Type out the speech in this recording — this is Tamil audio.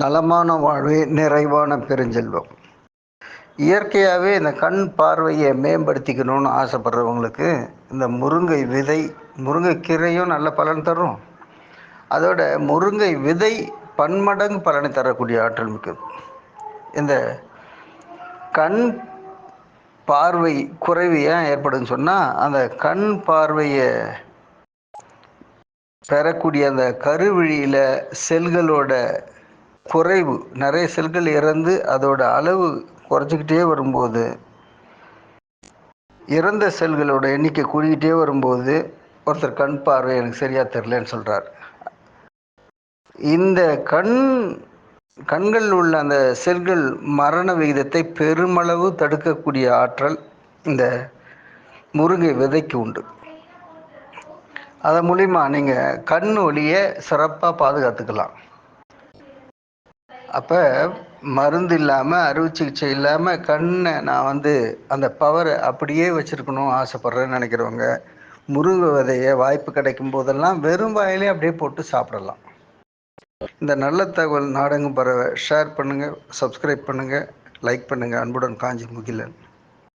நலமான வாழ்வே நிறைவான பெருஞ்செல்வம். இயற்கையாகவே இந்த கண் பார்வையை மேம்படுத்திக்கணும்னு ஆசைப்படுறவங்களுக்கு இந்த முருங்கை விதை முருங்கைக்கீரையும் நல்ல பலன் தரும். அதோட முருங்கை விதை பன்மடங்கு பலனை தரக்கூடிய ஆற்றல் மிக்கது. இந்த கண் பார்வை குறைவு ஏன் ஏற்படுதுன்னு சொன்னால் அந்த கண் பார்வையை பெறக்கூடிய அந்த கருவிழியில் செல்களோட குறைவு. நிறைய செல்கள் இறந்து அதோட அளவு குறைஞ்சிக்கிட்டே வரும்போது இறந்த செல்களோட எண்ணிக்கை கூடிக்கிட்டே வரும்போது ஒருத்தர் கண் பார்வை எனக்கு சரியாக தெரிலன்னு சொல்கிறார் இந்த கண் கண்களில் உள்ள அந்த செல்கள் மரண விகிதத்தை பெருமளவு தடுக்கக்கூடிய ஆற்றல் இந்த முருங்கை விதைக்கு உண்டு. அதன் மூலிமா நீங்கள் கண் ஒளியை சிறப்பாக பாதுகாத்துக்கலாம். அப்போ மருந்து இல்லாமல் அறுவை சிகிச்சை இல்லாமல் கண்ணை நான் வந்து அந்த பவரை அப்படியே வச்சுருக்கணும் ஆசைப்பட்றேன்னு நினைக்கிறவங்க முருங்கை விதையை வாய்ப்பு கிடைக்கும் போதெல்லாம் வெறும் வாயிலே அப்படியே போட்டு சாப்பிடலாம். இந்த நல்ல தகவல் நாடகம் பரவ ஷேர் பண்ணுங்கள் சப்ஸ்கிரைப் பண்ணுங்கள் லைக் பண்ணுங்கள் அன்புடன் காஞ்சி முகிலன்.